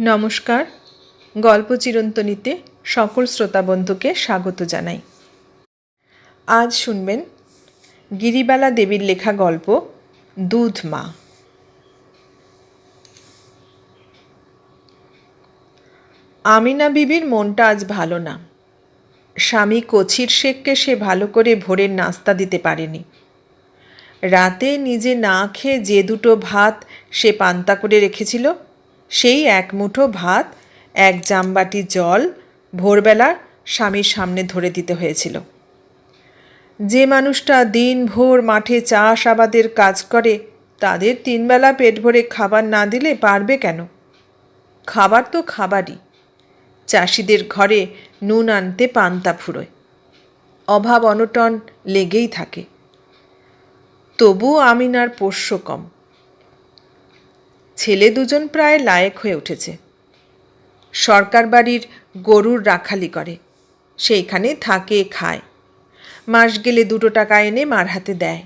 নমস্কার। গল্প চিরন্তনীতে সকল শ্রোতা বন্ধুকে স্বাগত জানাই। আজ শুনবেন গিরিবালা দেবীর লেখা গল্প, দুধ মা। আমিনা বিবির মনটা আজ ভালো না। স্বামী কচির শেখকে সে ভালো করে ভোরের নাস্তা দিতে পারেনি। রাতে নিজে না খেয়ে যে দুটো ভাত সে পান্তা করে রেখেছিল সেই এক মুঠো ভাত, এক জামবাটি জল ভোরবেলা স্বামীর সামনে ধরে দিতে হয়েছিল। যে মানুষটা দিন ভোর মাঠে চাষ আবাদের কাজ করে, তাদের তিনবেলা পেট ভরে খাবার না দিলে পারবে কেন? খাবার তো খাবারই। চাষিদের ঘরে নুন আনতে পান্তা ফুরোয়। অভাব অনটন লেগেই থাকে। তবু আমিনার পোষ্য কম। ছেলে দুজন প্রায় লায়েক হয়ে উঠেছে। সরকার বাড়ির গরুর রাখালি করে। সেইখানে থাকে, খায়। মাস গেলে দুটো টাকা এনে মার হাতে দেয়।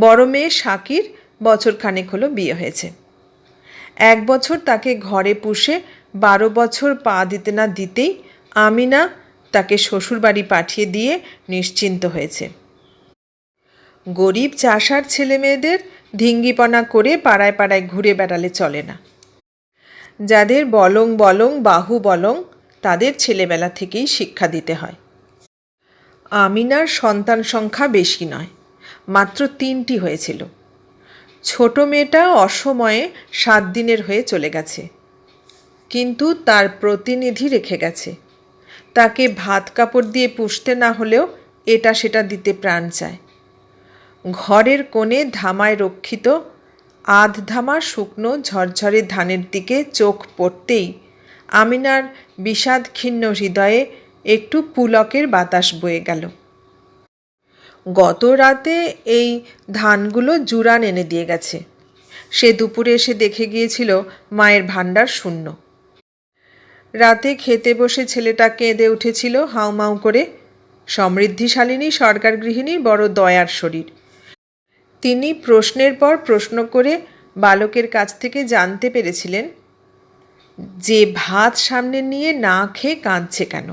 বড় মেয়ে শাকির বছর খানেক হলো বিয়ে হয়েছে। এক বছর তাকে ঘরে পুষে, বারো বছর পা দিতে না দিতেই আমিনা তাকে শ্বশুর বাড়ি পাঠিয়ে দিয়ে নিশ্চিন্ত হয়েছে। গরিব চাষার ছেলে ধিঙ্গিপনা করে পাড়ায় পাড়ায় ঘুরে বেড়ালে চলে না। যাদের বলং বলং, বাহু বলং, তাদের ছেলেবেলা থেকেই শিক্ষা দিতে হয়। আমিনার সন্তান সংখ্যা বেশি নয়, মাত্র তিনটি হয়েছিল। ছোট মেয়েটা অসময়ে সাত দিনের হয়ে চলে গেছে, কিন্তু তার প্রতিনিধি রেখে গেছে। তাকে ভাত কাপড় দিয়ে পুষতে না হলেও এটা সেটা দিতে প্রাণ চায়। ঘরের কোণে ধামায় রক্ষিত, আধ ধামা শুকনো ঝরঝরে ধানের দিকে চোখ পড়তেই আমিনার বিষাদক্ষিন্ন হৃদয়ে একটু পুলকের বাতাস বয়ে গেল। গত রাতে এই ধানগুলো জুরান এনে দিয়ে গেছে। সে দুপুরে এসে দেখে গিয়েছিল মায়ের ভাণ্ডার শূন্য। রাতে খেতে বসে ছেলেটা কেঁদে উঠেছিল হাউমাউ করে। সমৃদ্ধিশালিনী সরকার গৃহিণীর বড় দয়ার শরীর। তিনি প্রশ্নের পর প্রশ্ন করে বালকের কাছ থেকে জানতে পেরেছিলেন, যে ভাত সামনে নিয়ে না খেয়ে কাঁদছে কেন?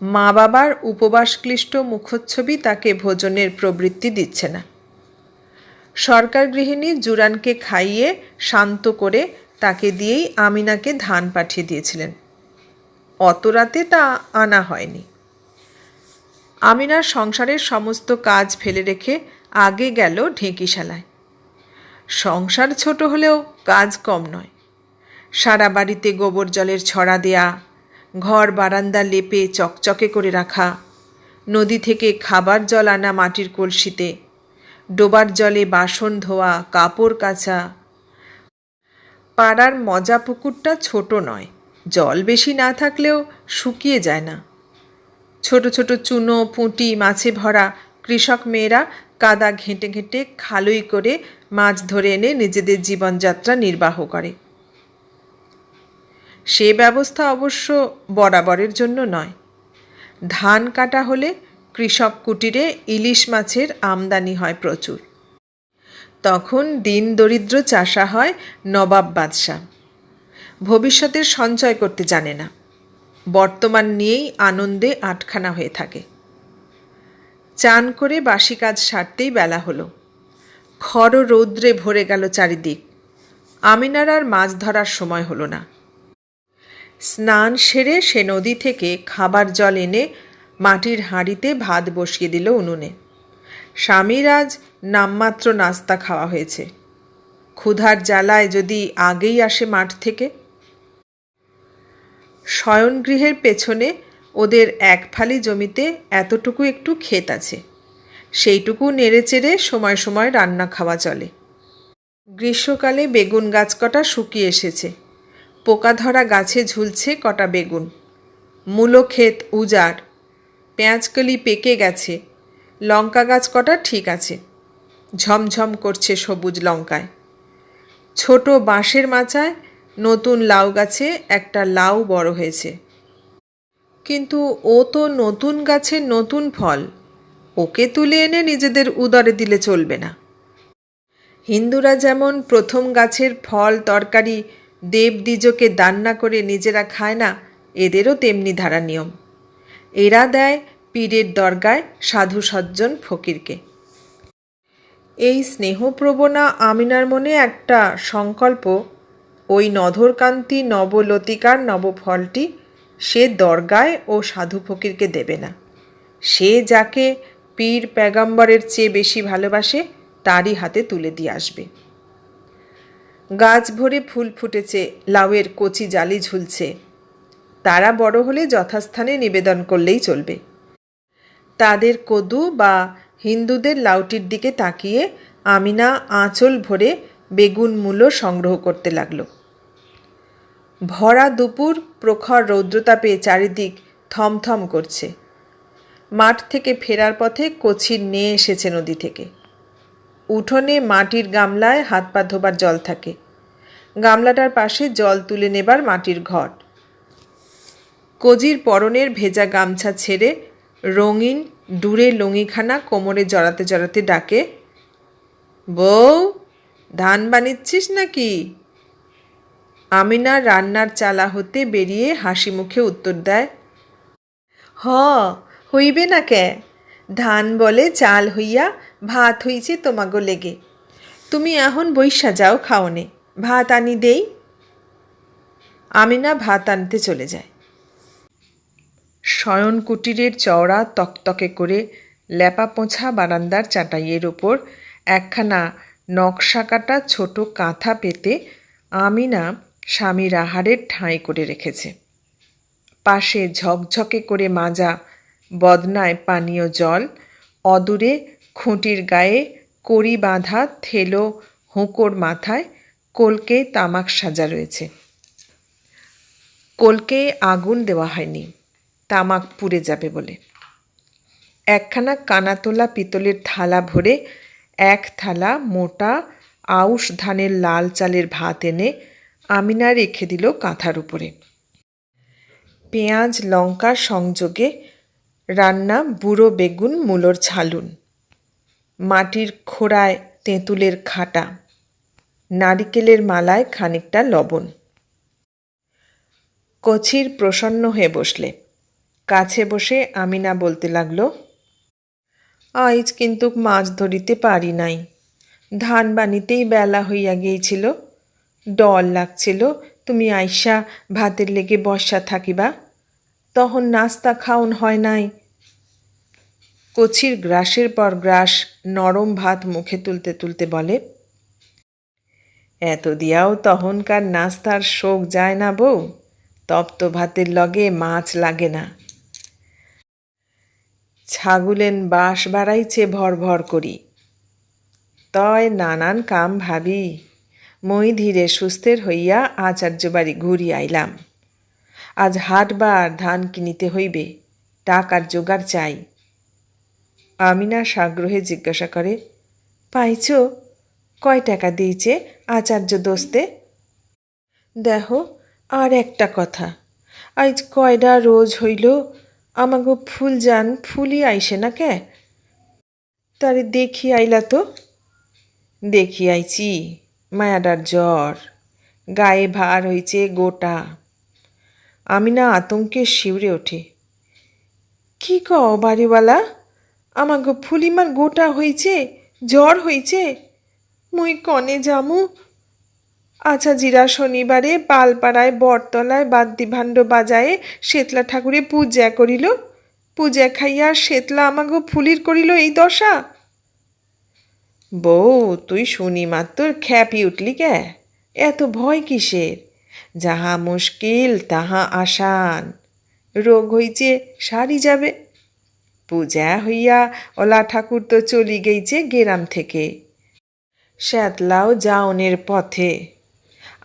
মা বাবার উপবাসক্লিষ্ট মুখচ্ছবি তাকে ভোজনের প্রবৃত্তি দিচ্ছে না। সরকার গৃহিণী জুরানকে খাইয়ে শান্ত করে তাকে দিয়েই আমিনাকে ধান পাঠিয়ে দিয়েছিলেন। অত রাতে তা আনা হয়নি। আমিনার সংসারের সমস্ত কাজ ফেলে রেখে আগে গেল ঢেঁকিশালায়। সংসার ছোট হলেও কাজ কম নয়। সারা বাড়িতে গোবর জলের ছড়া দেয়া, ঘর বারান্দা লেপে চকচকে করে রাখা, নদী থেকে খাবার জল আনা মাটির কলসিতে, ডোবার জলে বাসন ধোয়া, কাপড় কাচা। পাড়ার মজা পুকুরটা ছোট নয়, জল বেশি না থাকলেও শুকিয়ে যায় না। ছোট ছোট চুনো, পুঁটি, মাছে ভরা কৃষক মেয়েরা কাদা ঘেঁটে ঘেঁটে খালুই করে মাছ ধরে এনে নিজেদের জীবনযাত্রা নির্বাহ করে। সে ব্যবস্থা অবশ্য বরাবরের জন্য নয়। ধান কাটা হলে কৃষক কুটিরে ইলিশ মাছের আমদানি হয় প্রচুর। তখন দিন দরিদ্র চাষা হয় নবাব বাদশাহ। ভবিষ্যতের সঞ্চয় করতে জানে না। বর্তমান নিয়েই আনন্দে আটখানা হয়ে থাকে। চান করে বাসি কাজ সারতেই বেলা হলো। খর রৌদ্রে ভরে গেল চারিদিক। আমিনার আর মাছ ধরার সময় হলো না। স্নান সেরে সে নদী থেকে খাবার জল এনে মাটির হাঁড়িতে ভাত বসিয়ে দিল উনুনে। স্বামীর আজ নামমাত্র নাস্তা খাওয়া হয়েছে। ক্ষুধার জ্বালায় যদি আগেই আসে মাঠ থেকে। শয়নগৃহের পেছনে ওদের এক ফালি জমিতে এতটুকু একটু ক্ষেত আছে। সেইটুকু নেড়ে চেড়ে সময় সময় রান্না খাওয়া চলে। গ্রীষ্মকালে বেগুন গাছ কটা শুকিয়ে এসেছে। পোকা ধরা গাছে ঝুলছে কটা বেগুন। মূলো ক্ষেত উজাড়। পেঁয়াজকলি পেকে গেছে। লঙ্কা গাছ কটা ঠিক আছে। ঝমঝম করছে সবুজ লঙ্কায়। ছোট বাঁশের মাচায় নতুন লাউ গাছে একটা লাউ বড় হয়েছে। কিন্তু ও তো নতুন গাছের নতুন ফল। ওকে তুলে এনে নিজেদের উদরে দিলে চলবে না। হিন্দুরা যেমন প্রথম গাছের ফল, তরকারি দেবদ্বিজকে দান্না করে নিজেরা খায় না, এদেরও তেমনি ধারা নিয়ম। এরা দেয় পীরের দরগায় সাধু সজ্জন ফকিরকে। এই স্নেহপ্রবণা আমিনার মনে একটা সংকল্প, ওই নধরকান্তি নবলতিকার নবফলটি সে দরগায় ও সাধু ফকিরকে দেবে না। সে যাকে পীর প্যাগাম্বরের চেয়ে বেশি ভালোবাসে, তারই হাতে তুলে দিয়ে আসবে। গাছ ভরে ফুল ফুটেছে, লাউয়ের কচি জালি ঝুলছে। তারা বড় হলে যথাস্থানে নিবেদন করলেই চলবে। তাদের কদু বা হিন্দুদের লাউটির দিকে তাকিয়ে আমিনা আঁচল ভরে বেগুন মূলো সংগ্রহ করতে লাগল। ভরা দুপুর প্রখর রৌদ্রতাপে চারিদিক থমথম করছে। মাঠ থেকে ফেরার পথে কচির নিয়ে এসেছে নদী থেকে। উঠোনে মাটির গামলায় হাত পা ধোবার জল থাকে। গামলাটার পাশে জল তুলে নেবার মাটির ঘট কজির পরনের ভেজা গামছা ছেড়ে রঙিন ডুরে লঙিখানা কোমরে জড়াতে জড়াতে ডাকে, বউ, ধান বানিচ্ছিস নাকি? আমিনা রান্নার চালা হতে বেরিয়ে হাসি মুখে উত্তর দেয়, হ, হইবে না কে? ধান বলে চাল হইয়া ভাত হইছে তোমাগো লেগে। তুমি এখন বৈশা যাও খাওনে, ভাত আনি দেই। আমিনা ভাত আনতে চলে যায়। শয়ন কুটিরের চওড়া তকতকে করে ল্যাপা পোঁছা বারান্দার চাটাইয়ের ওপর একখানা নকশা কাটা ছোট কাঁথা পেতে আমিনা স্বামীর আহারের ঠাঁই করে রেখেছে। পাশে ঝকঝকে করে মাজা বদনায় পানীয় জল, অদূরে খুঁটির গায়ে কড়ি বাঁধা থেলো হুঁকোর মাথায় কলকে তামাক সাজা রয়েছে। কলকে আগুন দেওয়া হয়নি, তামাক পুড়ে যাবে বলে। একখানা কানাতোলা পিতলের থালা ভরে এক থালা মোটা আউশ ধানের লাল চালের ভাত এনে আমিনা রেখে দিল কাঁথার উপরে। পেঁয়াজ লঙ্কা সংযোগে রান্না বুড়ো বেগুন মূলোর ঝালুন মাটির খোড়ায় তেঁতুলের খাটা। নারিকেলের মালায় খানিকটা লবণ। কচির প্রসন্ন হয়ে বসলে। কাছে বসে আমিনা বলতে লাগল, আইজ কিন্তু মাছ ধরিতে পারি নাই। ধান বানিতেই বেলা হইয়া গিয়েছিল। ডর লাগছিল, তুমি আইসা ভাতের লেগে বর্ষা থাকিবা। তখন নাস্তা খাওন হয় নাই। কচির গ্রাসের পর গ্রাস নরম ভাত মুখে তুলতে তুলতে বলে, এত দিয়াও তখনকার নাস্তার শোক যায় না বউ। তপ্ত ভাতের লগে মাছ লাগে না। ছাগুলেন বাঁশ বাড়াইছে ভর ভর করি। তয় নানান কাম ভাবি। মই ধীরে সুস্থের হইয়া আচার্য বাড়ি ঘুরি আইলাম। আজ হাটবার ধান কিনিতে হইবে, টাকার জোগাড় চাই। আমিনা সাগ্রহে জিজ্ঞাসা করে, পাইছ? কয় টাকা দিয়েছে আচার্য দোস্তে? দেহ আর একটা কথা। আজ কয়ডা রোজ হইল, আমাগো ফুল যান ফুলি আইসে না কে? তারে দেখি আইলা তো? দেখি আইছি মায়াডার জ্বর। গায়ে ভার হইছে গোটা। আমি না আতঙ্কে শিউরে ওঠে কি ক বাড়িওয়ালা? আমাগো ফুলিমার গোটা হইছে, জ্বর হইছে? মুই কনে জামু আচ্ছা জিরা শনিবারে পালপাড়ায় বটতলায় বাদ্যিভাণ্ড বাজায়ে শেতলা ঠাকুরে পূজা করিল। পূজা খাইয়া শেতলা আমাগো ফুলির করিল এই দশা। বউ, তুই শুনি মাত্র খ্যাপি উঠলি কে? এত ভয় কিসের? যাহা মুশকিল, তাহা আসান। রোগ হইছে, সারি যাবে। পূজা হইয়া ওলা ঠাকুর তো চলি গেইছে গেরাম থেকে। শ্যাতলাও যাওনের পথে।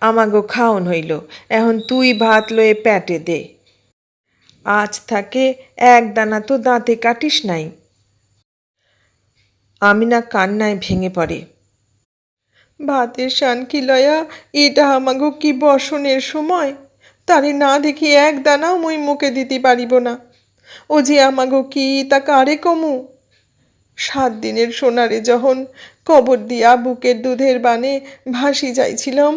আমাগো খাওন হইল, এখন তুই ভাত লয়ে প্যাটে দে। আজ থাকে এক দানা তো দাঁতে কাটিস নাই। আমিনা কান্নায় ভেঙে পড়ে। ভাতের শানকি লয়া, এটা আমাগো কি বসনের সময়? তারে না দেখি এক দানাও মুই মুখে দিতে পারিব না। ও যে আমাগো কি, তা কারে কমু? সাত দিনের সোনারে যখন কবর দিয়া বুকের দুধের বানে ভাসি যাইছিলাম,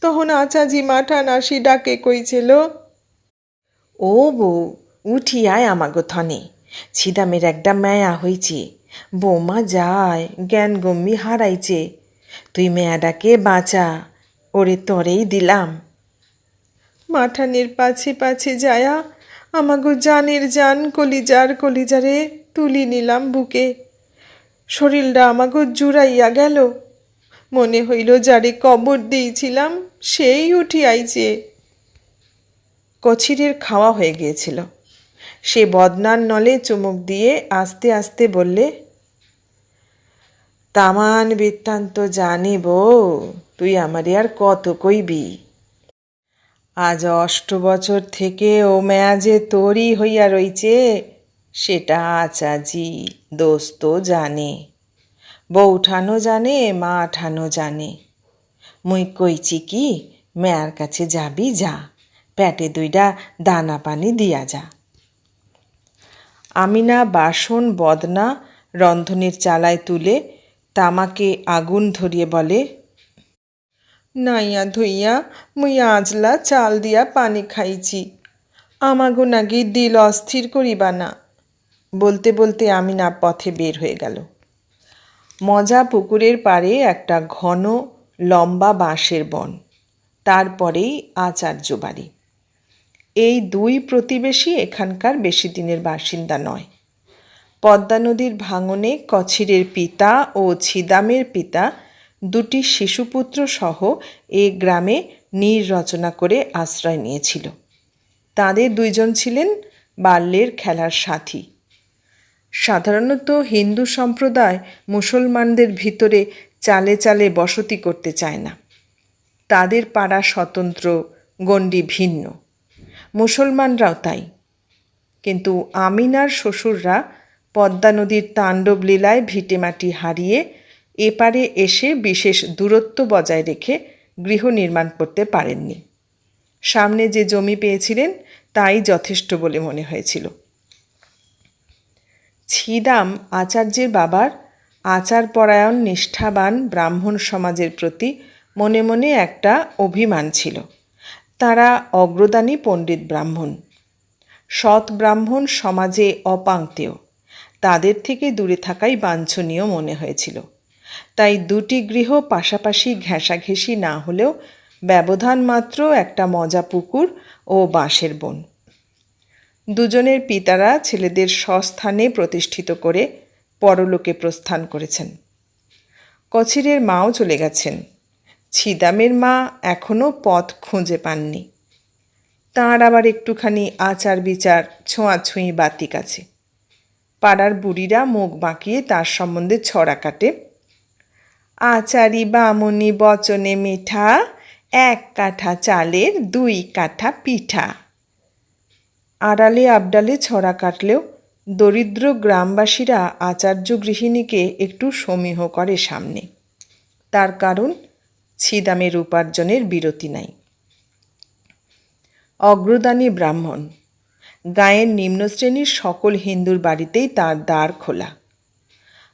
তখন আচাজি মাঠা নাসি ডাকে কইছিল, ও বউ, উঠি আয় আমাগো থনে। ছিদামের একটা মায়া হইছে বৌমা যায়, জ্ঞান গম্যি হারাইছে। তুই মেয়াটাকে বাঁচা, ওরে তরেই দিলাম। মাঠানের পাছে পাছে যায়া, আমাগো জানের জান কলিজার কলিজারে তুলি নিলাম বুকে। শরীরটা আমাগো জুড়াইয়া গেল। মনে হইল যারে কবর দিয়েছিলাম, সেই উঠি আইছে। কছিরের খাওয়া হয়ে গিয়েছিল। সে বদনার নলে চুমুক দিয়ে আস্তে আস্তে বললে তামান বৃত্তান্ত জানি বউ তুই আমারে আর কত কইবি? আজ অষ্ট বছর থেকে ও মেয়া যে তোরই হইয়া রইছে, সেটা আচাজি দোস্ত জানে। বউঠানো জানে মা ঠানো জানে। মুই কইছি কি, মেয়ার কাছে যাবি যা প্যাটে দুইটা দানা পানি দিয়া যা। আমিনা বাসন, বদনা, রন্ধনের চালায় তুলে তামাকে আগুন ধরিয়ে বলে, নাইয়া ধুইয়া, মুই আজলা চাল দিয়া পানি খাইছি। আমাগো নাকি দিল অস্থির করিবা না। বলতে বলতে আমি না পথে বের হয়ে গেল। মজা পুকুরের পাড়ে একটা ঘন, লম্বা বাঁশের বন, তারপরেই আচার্য বাড়ি। এই দুই প্রতিবেশী এখানকার বেশি দিনের বাসিন্দা নয়। পদ্মা নদীর ভাঙনে কছিরের পিতা ও ছিদামের পিতা দুটি শিশুপুত্র সহ এ গ্রামে নীর রচনা করে আশ্রয় নিয়েছিল। তাদের দুইজন ছিলেন বাল্যের খেলার সাথী। সাধারণত হিন্দু সম্প্রদায় মুসলমানদের ভিতরে চালে চালে বসতি করতে চায় না। তাদের পাড়া স্বতন্ত্র, গণ্ডি ভিন্ন। মুসলমানরাও তাই। কিন্তু আমিনার শ্বশুররা পদ্মা নদীর তাণ্ডব লীলায় ভিটেমাটি হারিয়ে এপারে এসে বিশেষ দূরত্ব বজায় রেখে গৃহ নির্মাণ করতে পারেননি। সামনে যে জমি পেয়েছিলেন, তাই যথেষ্ট বলে মনে হয়েছিল। ছিদাম আচার্যের বাবার আচারপরায়ণ নিষ্ঠাবান ব্রাহ্মণ সমাজের প্রতি মনে মনে একটা অভিমান ছিল। তারা অগ্রদানী পণ্ডিত ব্রাহ্মণ। সৎ ব্রাহ্মণ সমাজে অপাঙ্ক্তেয় তাদের থেকে দূরে থাকাই বাঞ্ছনীয় মনে হয়েছিল। তাই দুটি গৃহ পাশাপাশি ঘেঁষাঘেঁষি না হলেও ব্যবধান মাত্র একটা মজা পুকুর ও বাঁশের বন। দুজনের পিতারা ছেলেদের স্বস্থানে প্রতিষ্ঠিত করে পরলোকে প্রস্থান করেছেন। কছিরের মাও চলে গেছেন। ছিদামের মা এখনও পথ খুঁজে পাননি। তাঁর আবার একটুখানি আচার বিচার ছোঁয়াছুঁই বাতিক আছে। পাড়ার বুড়িরা মুখ বাঁকিয়ে তার সম্বন্ধে ছড়া কাটে। আচারি, বামনি, বচনে মিঠা, এক কাঠা চালের দুই কাঠা পিঠা। আড়ালে আবডালে ছড়া কাটলেও দরিদ্র গ্রামবাসীরা আচার্য গৃহিণীকে একটু সমীহ করে সামনে। তার কারণ ছিদামের উপার্জনের বিরতি নাই। অগ্রদানী ব্রাহ্মণ গায়ের নিম্ন শ্রেণির সকল হিন্দুর বাড়িতেই তার দ্বার খোলা।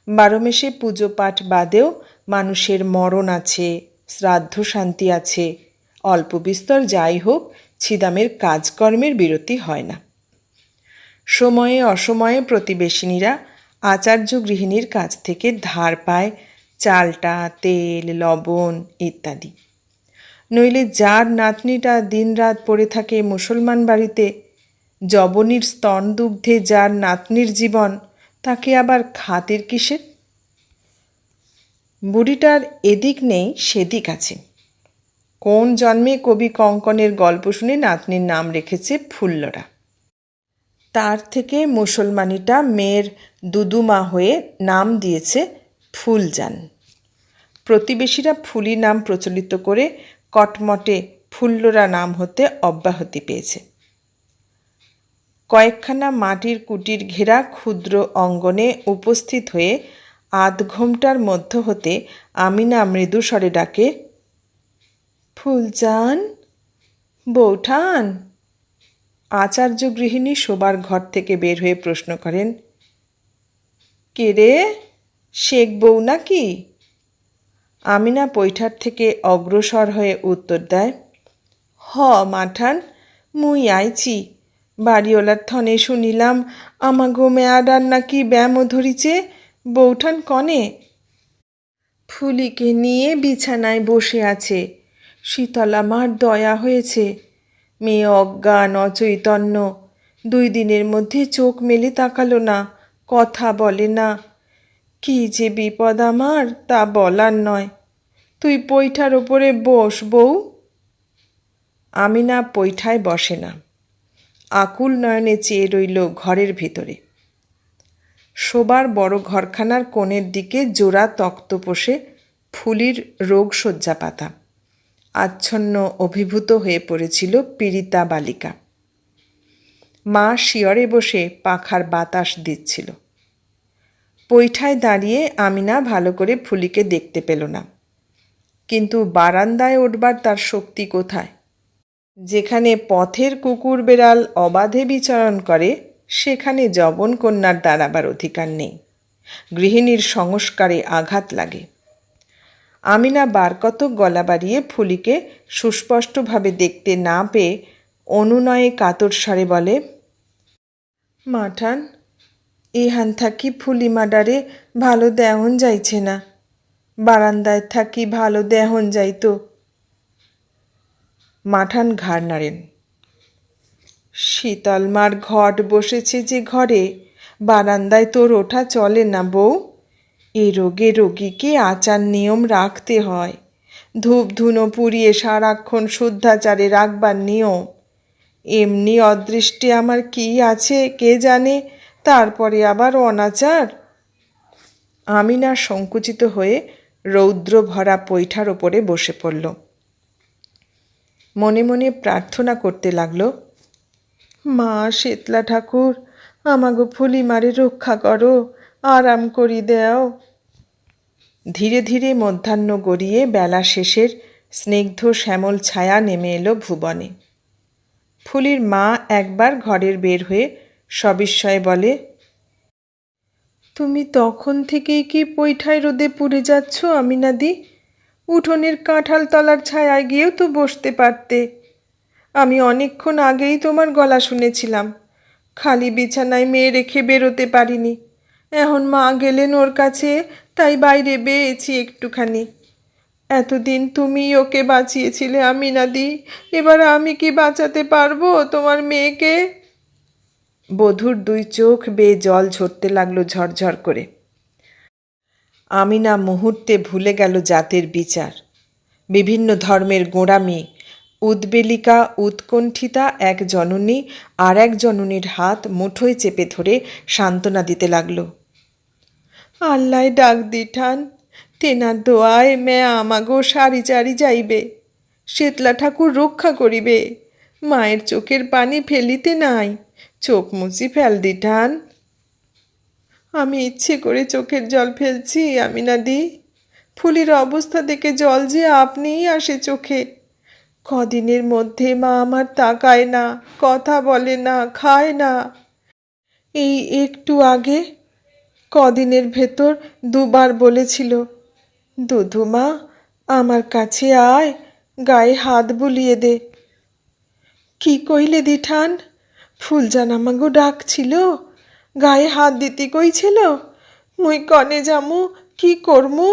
বারোমেশে পুজো পাঠ বাদেও মানুষের মরণ আছে, শ্রাদ্ধ শান্তি আছে, অল্প বিস্তর যাই হোক, ছিদামের কাজকর্মের বিরতি হয় না। সময়ে অসময়ে প্রতিবেশিনীরা আচার্য গৃহিণীর কাছ থেকে ধার পায়, চালটা, তেল, লবণ ইত্যাদি। নইলে যার নাতনিটা দিনরাত পড়ে থাকে মুসলমান বাড়িতে জবনির স্তন দুগ্ধে যার নাতনির জীবন, তাকে আবার খাতের কিসের? বুড়িটার এদিক নেই, সেদিক আছে। কোন জন্মে কবি কঙ্কনের গল্প শুনে নাতনির নাম রেখেছে ফুল্লরা? তার থেকে মুসলমানিটা মেয়ের দুদুমা হয়ে নাম দিয়েছে ফুলজান। প্রতিবেশীরা ফুলি নাম প্রচলিত করে কটমটে ফুল্লরা নাম হতে অব্যাহতি পেয়েছে। কয়েকখানা মাটির কুটির ঘেরা ক্ষুদ্র অঙ্গনে উপস্থিত হয়ে আধ ঘণ্টার মধ্য হতে আমিনা মৃদু স্বরে ডাকে ফুলজান বৌঠান। আচার্য গৃহিণী শোবার ঘর থেকে বের হয়ে প্রশ্ন করেন, কে রে, শেখ বউ নাকি? আমিনা পৈঠার থেকে অগ্রসর হয়ে উত্তর দেয়, হ, মাঠান, মুই আইছি। বাড়িওয়ালার থনে শুনিলাম আমা আমাগো মেয়াডার নাকি ব্যায়ামও ধরিছে? বৌঠান কনে? ফুলিকে নিয়ে বিছানায় বসে আছে। শীতল আমার দয়া হয়েছে। মেয়ে অজ্ঞান, অচৈতন্য। দুই দিনের মধ্যে চোখ মেলে তাকালো না, কথা বলে না। কি যে বিপদ আমার, তা বলার নয়। তুই পৈঠার ওপরে বস বউ। আমি না পৈঠায় বসে না। আকুল নয়নে চেয়ে রইল ঘরের ভিতরে। শোবার বড় ঘরখানার কোণের দিকে জোড়া তক্ত পোষে ফুলির রোগশয্যা পাতা। আচ্ছন্ন অভিভূত হয়ে পড়েছিল পীড়িতা বালিকা। মা শিয়রে বসে পাখার বাতাস দিচ্ছিল। পৈঠায় দাঁড়িয়ে আমিনা ভালো করে ফুলিকে দেখতে পেল না। কিন্তু বারান্দায় উঠবার তার শক্তি কোথায়? যেখানে পথের কুকুর বেড়াল অবাধে বিচরণ করে, সেখানে জবন কন্যার দাঁড়াবার অধিকার নেই। গৃহিণীর সংস্কারে আঘাত লাগে। আমিনা বারকতক গলা বাড়িয়ে ফুলিকে সুস্পষ্টভাবে দেখতে না পেয়ে অনুনয়ে কাতর স্বরে বলে, মাঠান, ইহান থাকি ফুলি মাডারে ভালো দেহন যাইছে না। বারান্দায় থাকি ভালো দেহন যাইতো। মাঠান ঘাড় নাড়েন। শীতলমার ঘট বসেছে যে ঘরে, বারান্দায় তোর ওঠা চলে না বউ। এ রোগে রোগীকে আচার নিয়ম রাখতে হয়। ধূপ ধুনো পুড়িয়ে সারাক্ষণ শুদ্ধাচারে রাখবার নিয়ম। এমনি অদৃষ্টে আমার কি আছে কে জানে, তারপরে আবার অনাচার। আমিনা সংকুচিত হয়ে রৌদ্র ভরা পৈঠার ওপরে বসে পড়ল। মনে মনে প্রার্থনা করতে লাগল, মা শীতলা ঠাকুর, আমাগো ফুলি মারে রক্ষা করো, আরাম করি দেও। ধীরে ধীরে মধ্যাহ্ন গড়িয়ে বেলা শেষের স্নিগ্ধ শ্যামল ছায়া নেমে এলো ভুবনে। ফুলির মা একবার ঘরের বের হয়ে সবিস্ময়ে বলে, তুমি তখন থেকেই কি পৈঠায় রোদে পুড়ে যাচ্ছ, আমিনাদি? উঠোনের কাঁঠাল তলার ছায়ায় গিয়েও তো বসতে পারতে। আমি অনেকক্ষণ আগেই তোমার গলা শুনেছিলাম। খালি বিছানায় মেয়ে রেখে বেরোতে পারিনি। এখন মা গেলেন ওর কাছে, তাই বাইরে বেয়েছি একটুখানি। এতদিন তুমি ওকে বাঁচিয়েছিলে আমি নাদি এবার আমি কি বাঁচাতে পারব তোমার মেয়েকে? বধুর দুই চোখ বেয়ে জল ঝরতে লাগল ঝরঝর করে। আমিনা মুহূর্তে ভুলে গেল জাতের বিচার। বিভিন্ন ধর্মের গোঁড়ামি, উদ্বেলিকা, উৎকণ্ঠিতা এক জননী আর এক জননীর হাত মুঠোয় চেপে ধরে সান্ত্বনা দিতে লাগল। আল্লাহ ডাক দিঠান, তেনার দোয়ায় মেয়া আমাগো সারি চারি যাইবে শীতলা ঠাকুর রক্ষা করিবে, মায়ের চোখের পানি ফেলিতে নাই, চোখ মুচি ফেল দিঠান। আমি ইচ্ছে করে চোখের জল ফেলছি, আমিনাদি। ফুলির অবস্থা দেখে জল যে আপনিই আসে চোখে। কদিনের মধ্যে মা আমার তাকায় না, কথা বলে না, খায় না। এই একটু আগে কদিনের ভেতর দুবার বলেছিল দুধুমা আমার কাছে আয়, গায়ে হাত বুলিয়ে দে। কি কইলে দিঠান? ফুলজান আমাগো ডাকছিল গায়ে হাত দিতে কইছিল? মুই কনে যামু, কি করমু?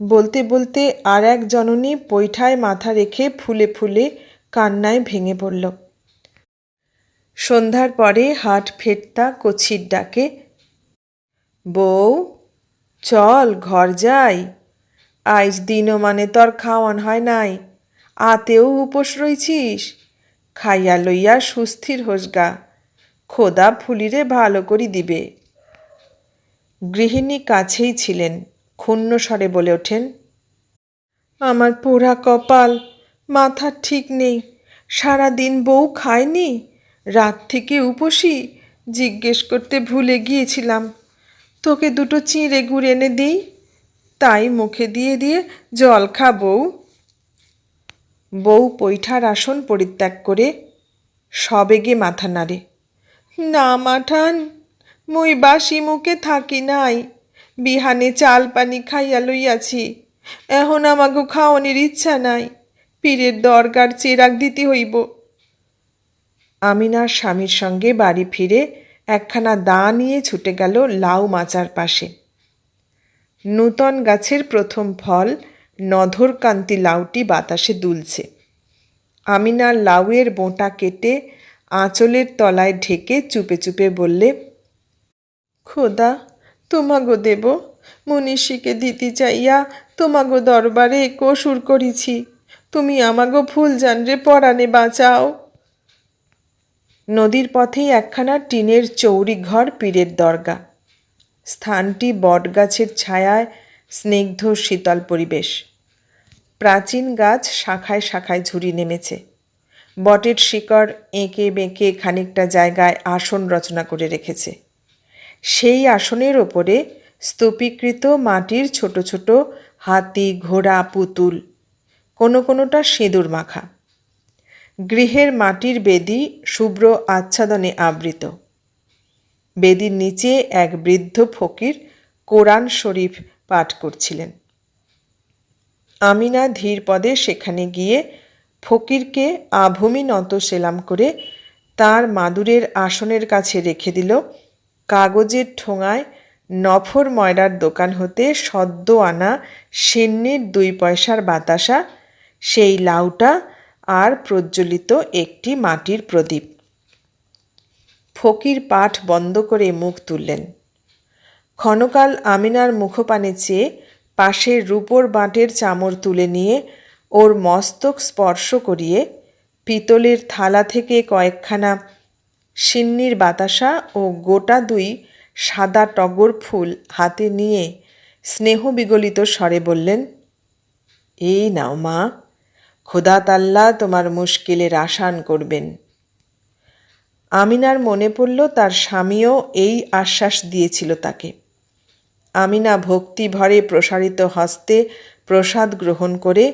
বলতে বলতে আর এক জননী পৈঠায় মাথা রেখে ফুলে ফুলে কান্নায় ভেঙে পড়ল। সন্ধ্যার পরে হাট ফেরতা কচির ডাকে, বউ, চল ঘর যাই। আইজ দিনও মানে তোর খাওয়ান হয় নাই। আতেও উপোস রইছিস। খাইয়া লইয়া সুস্থির হোসগা খোদা ফুলিরে ভালো করি দিবে। গৃহিণী কাছেই ছিলেন, ক্ষুণ্ণ স্বরে বলে ওঠেন, আমার পোড়া কপাল, মাথা ঠিক নেই সারা দিন বউ খায়নি, রাত থেকে উপসি, জিজ্ঞেস করতে ভুলে গিয়েছিলাম, তোকে দুটো চিঁড়ে গুড় এনে দিই, তাই মুখে দিয়ে দিয়ে জল খা বউ। বউ পৈঠার আসন পরিত্যাগ করে সবেগে মাথা নাড়ে। না, মাঠান, মুই বাসি মুখে থাকি নাই। বিহানে চাল পানি খাইয়া লইয়াছি। এখন আমাকে খাওয়ানোর ইচ্ছা নাই। পীরের দরকার চেরাক দিতে হইব। আমিনার স্বামীর সঙ্গে বাড়ি ফিরে একখানা দা নিয়ে ছুটে গেল লাউ মাচার পাশে। নূতন গাছের প্রথম ফল নধরকান্তি লাউটি বাতাসে দুলছে। আমিনার লাউয়ের বোঁটা কেটে আঁচলের তলায় ঢেকে চুপে চুপে বললে, খোদা, তোমাগো দেব, মনীষীকে দিতে চাইয়া তোমাগো দরবারে কসুর করিছি। তুমি আমাগো ফুল জানরে পরাণে বাঁচাও। নদীর পথেই একখানা টিনের চৌরি ঘর পীরের দরগা। স্থানটি বটগাছের ছায়ায় স্নিগ্ধ শীতল পরিবেশ। প্রাচীন গাছ শাখায় শাখায় ঝুরি নেমেছে। বটের শিকড় এঁকে বেঁকে খানিকটা জায়গায় আসন রচনা করে রেখেছে। সেই আসনের ওপরে স্তূপীকৃত মাটির ছোট ছোট হাতি, ঘোড়া, পুতুল, কোনো কোনোটা সিঁদুর মাখা। গৃহের মাটির বেদি শুভ্র আচ্ছাদনে আবৃত। বেদির নিচে এক বৃদ্ধ ফকির কোরআন শরীফ পাঠ করছিলেন। আমিনা ধীর পদে সেখানে গিয়ে ফকিরকে আভূমি নত সেলাম করে তার মাদুরের আসনের কাছে রেখে দিল। কাগজের ঠোঙায় নফর ময়রার দোকান হতে সদ্য আনা সেন্নির দুই পয়সার বাতাসা, সেই লাউটা আর প্রজ্বলিত একটি মাটির প্রদীপ। ফকির পাঠ বন্ধ করে মুখ তুললেন। ক্ষণকাল আমিনার মুখপানে চেয়ে পাশের রূপোর বাঁটের চামর তুলে নিয়ে ওর মস্তক স্পর্শ করিয়ে পিতলের থালা থেকে কয়েকখানা সিন্নির বাতাসা ও গোটা দুই সাদা টগর ফুল হাতে নিয়ে স্নেহ বিগলিত স্বরে বললেন, এই নাও মা খোদা তাল্লা তোমার মুশকিলের আসান করবেন। আমিনার মনে পড়ল তার স্বামীও এই আশ্বাস দিয়েছিল তাকে। আমিনা ভক্তি ভরে প্রসারিত হস্তে প্রসাদ গ্রহণ করে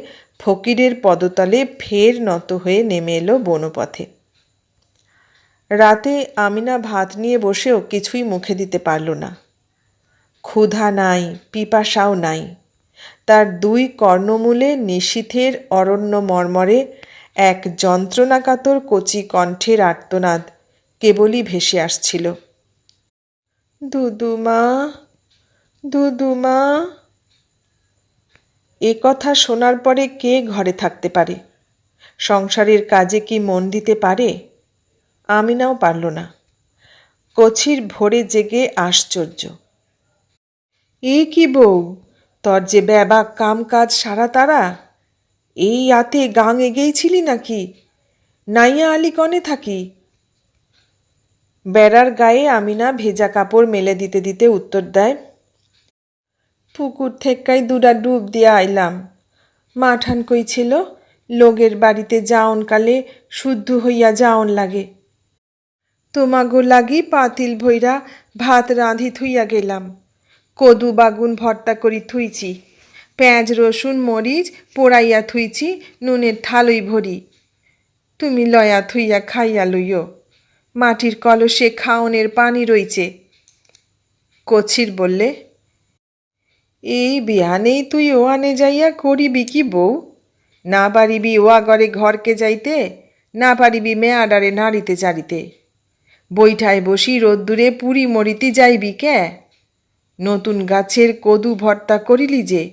ফকিরের পদতলে ফের নত হয়ে নেমে এলো বনপথে। রাতে আমিনা ভাত নিয়ে বসেও কিছুই মুখে দিতে পারল না। ক্ষুধা নাই, পিপাসাও নাই। তার দুই কর্ণমূলে নিশীথের অরণ্য মর্মরে এক যন্ত্রণাকাতর কচি কণ্ঠের আর্তনাদ কেবলই ভেসে আসছিল। দুদুমা দুদুমা এ কথা শোনার পরে কে ঘরে থাকতে পারে? সংসারের কাজে কি মন দিতে পারে? আমিনাও পারল না। কছির ভোরে জেগে আশ্চর্য। এ কি বউ? তোর যে ব্যাবা কাম কাজ সারা তারা? এই আতে গাং এগেইছিলি নাকি? নাইয়া আলি কনে থাকি? বেড়ার গায়ে আমিনা ভেজা কাপড় মেলে দিতে দিতে উত্তর দেয় পুকুর থেকাই দুটা ডুব দিয়ে আইলাম। মাঠান কইছিল, লোগের বাড়িতে যাওন কালে শুদ্ধ হইয়া যাওন লাগে। তোমাগো লাগি পাতিল ভইরা ভাত রাঁধি থুইয়া গেলাম। কদু বাগুন ভর্তা করি থুইছি। পেঁয়াজ, রসুন, মরিচ পোড়াইয়া থুইছি, নুনের থালই ভরি। তুমি লয়া থুইয়া খাইয়া লইও। মাটির কলসে খাওনের পানি রইছে। কছির বললে এই বিহানেই তুই ওয়ানে যাইয়া করিবি কি বউ? না পারিবি ওয়া ঘরে ঘরকে যাইতে, না পারিবি মেয়াডারে নাড়িতে চারিতে বৈঠায় বসি রোদ্দুরে পুরি মরিতে যাইবি কে? নতুন গাছের কদু ভর্তা করিলি যে,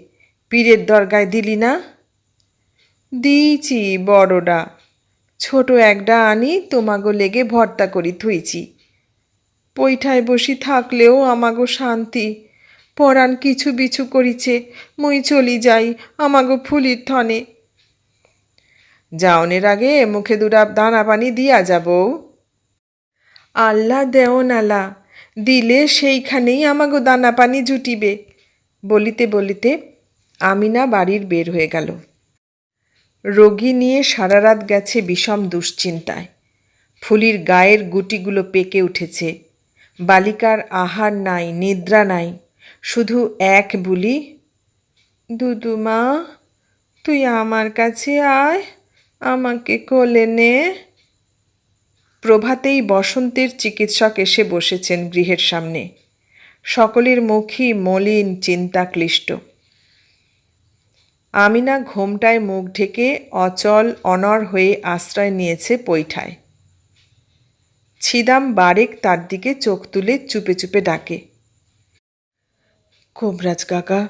পীরের দরগায় দিলি না? দিইছি বড়ডা, ছোট একটা আনি তোমাগো লেগে ভর্তা করি থুইছি। পৈঠায় বসি থাকলেও আমাগো শান্তি পরাণ কিছু বিছু করিছে, মুই চলি যাই আমাগো ফুলির থনে যাওনের আগে মুখে দুটা দানা পানি দিয়া যাব আল্লাহ দেও নালা, দিলে সেইখানেই আমাগো দানা পানি জুটিবে। বলিতে বলিতে আমিনা বাড়ির বের হয়ে গেল। রোগী নিয়ে সারা রাত গেছে বিষম দুশ্চিন্তায়। ফুলির গায়ের গুটিগুলো পেকে উঠেছে। বালিকার আহার নাই, নিদ্রা নাই। শুধু এক বুলি? দুদুমা, তুই আমার কাছে আয়, আমাকে কোলে নে। প্রভাতেই বসন্তের চিকিৎসক এসে বসেছেন গৃহের সামনে। সকলের মুখই মলিন, চিন্তাক্লিষ্ট। আমিনা ঘোমটায় মুখ ঢেকে অচল অনর হয়ে আশ্রয় নিয়েছে পৈঠায়। ছিদাম বারেক তার দিকে চোখ তুলে চুপে চুপে ডাকে। কোবরাজ কাকা,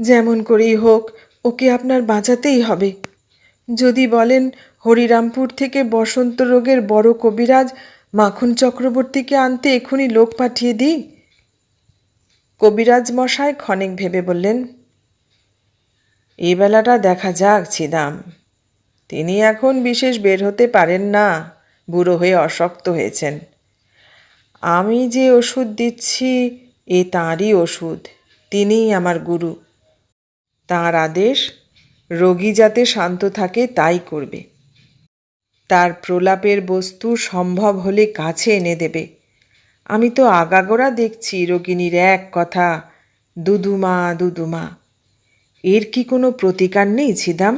যেমন করেই হোক, ওকে আপনার বাঁচাতেই হবে। যদি বলেন, হরিরামপুর থেকে বসন্ত রোগের বড় কবিরাজ মাখন চক্রবর্তীকে আনতে এখনই লোক পাঠিয়ে দিই? কবিরাজ মশাই ক্ষণিক ভেবে বললেন এই বেলাটা দেখা যাক, ছিদাম। তিনি এখন বিশেষ বের হতে পারেন না, বুড়ো হয়ে অশক্ত হয়েছেন। আমি যে ওষুধ দিচ্ছি, এ তাঁরই ওষুধ। তিনিই আমার গুরু। তাঁর আদেশ, রোগী যাতে শান্ত থাকে তাই করবে। তার প্রলাপের বস্তু সম্ভব হলে কাছে এনে দেবে। আমি তো আগাগোড়া দেখছি রোগিনীর এক কথা, দুদুমা দুদুমা। এর কি কোনো প্রতিকার নেই, ছিদাম?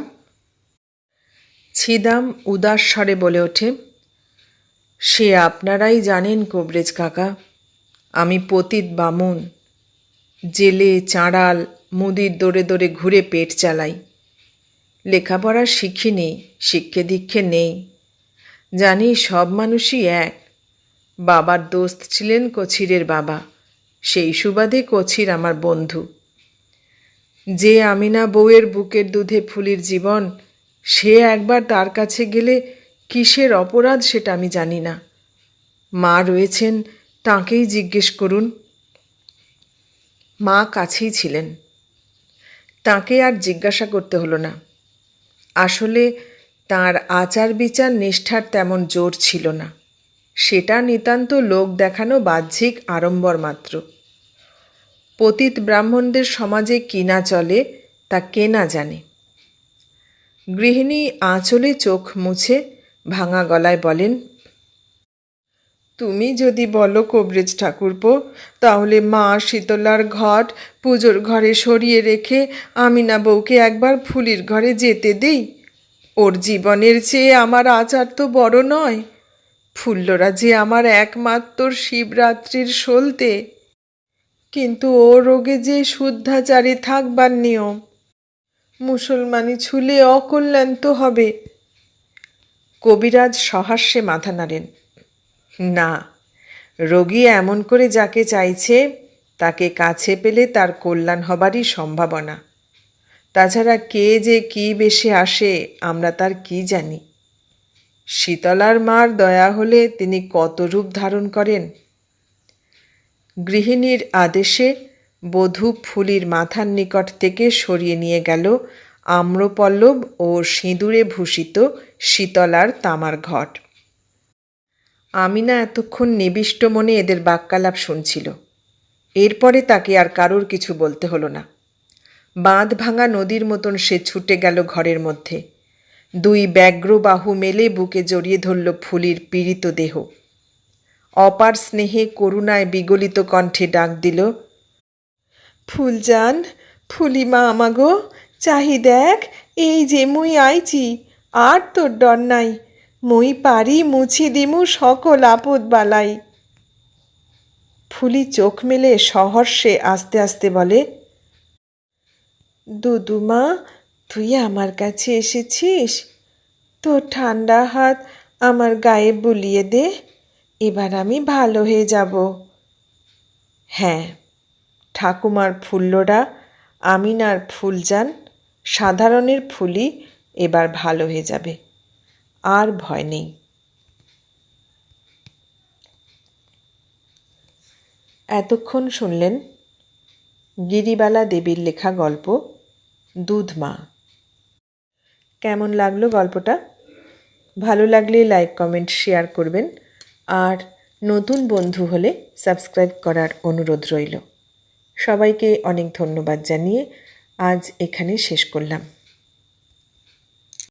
ছিদাম উদাস স্বরে বলে ওঠে, সে আপনারাই জানেন কবরেজ কাকা, আমি পতিত বামুন। জেলে, চাঁড়াল, মুদির দৌড়ে দৌড়ে ঘুরে পেট চালাই। লেখাপড়া শিখিনি, শিক্ষে দীক্ষে নেই। জানি সব মানুষই এক। বাবার দোস্ত ছিলেন কছিরের বাবা। সেই সুবাদে কছির আমার বন্ধু। যে আমিনা বউয়ের বুকের দুধে ফুলির জীবন, সে একবার তার কাছে গেলে কিসের অপরাধ সেটা আমি জানি না। মা রয়েছেন, তাঁকেই জিজ্ঞেস করুন। মা কাছেই ছিলেন। তাকে আর জিজ্ঞাসা করতে হলো না। আসলে তার আচার বিচার নিষ্ঠার তেমন জোর ছিল না। সেটা নিতান্ত লোক দেখানো বাহ্যিক আড়ম্বর মাত্র। পতিত ব্রাহ্মণদের সমাজে কিনা চলে, তা কে না জানে। গৃহিণী আঁচলে চোখ মুছে ভাঙা গলায় বলেন তুমি যদি বলো কবরেজ ঠাকুরপো, তাহলে মা শীতলার ঘট পুজোর ঘরে সরিয়ে রেখে আমিনা বউকে একবার ফুলির ঘরে যেতে দেই? ওর জীবনের চেয়ে আমার আচার তো বড় নয়। ফুল্লরা যে আমার একমাত্র শিবরাত্রির সলতে। কিন্তু ও রোগে যে শুদ্ধাচারে থাকবার নিয়ম। মুসলমানি ছুলে অকল্যাণ তো হবে। কবিরাজ সহাস্যে মাথা নাড়েন। না, রোগী এমন করে যাকে চাইছে, তাকে কাছে পেলে তার কল্যাণ হবারই সম্ভাবনা। তাছাড়া কে যে কি বেশে আসে, আমরা তার কি জানি। শীতলার মার দয়া হলে তিনি কত রূপ ধারণ করেন? গৃহিণীর আদেশে বধূ ফুলির মাথার নিকট থেকে সরিয়ে নিয়ে গেল আম্রপল্লব ও সিঁদুরে ভূষিত শীতলার তামার ঘট। আমিনা এতক্ষণ নিবিষ্ট মনে এদের বাক্যালাপ শুনছিল। এরপরে তাকে আর কারোর কিছু বলতে হলো না। বাঁধ ভাঙা নদীর মতন সে ছুটে গেল ঘরের মধ্যে। দুই ব্যগ্র বাহু মেলে বুকে জড়িয়ে ধরল ফুলির পীড়িত দেহ। অপার স্নেহে করুণায় বিগলিত কণ্ঠে ডাক দিল ফুলজান ফুলিমা আমাগো, চাহি দেখ, এই যে মুই আইছি, আর তোর ডর নাই মুই পারি মুছি দিমু সকল আপদ বালাই। ফুলি চোখ মেলে সহর্ষে আস্তে আস্তে বলে, দুদুমা, তুই আমার কাছে এসেছিস? তো ঠান্ডা হাত আমার গায়ে বুলিয়ে দে, এবার আমি ভালো হয়ে যাব। হ্যাঁ ঠাকুমার ফুল্লরা, আমিনার ফুলজান, সাধারণের ফুলি এবার ভালো হয়ে যাবে। আর ভয় নেই। এতক্ষণ শুনলেন গিরিবালা দেবীর লেখা গল্প, দুধ মা। কেমন লাগল গল্পটা? ভালো লাগলে লাইক, কমেন্ট, শেয়ার করবেন। আর নতুন বন্ধু হলে সাবস্ক্রাইব করার অনুরোধ রইল। সবাইকে অনেক ধন্যবাদ জানিয়ে আজ এখানে শেষ করলাম।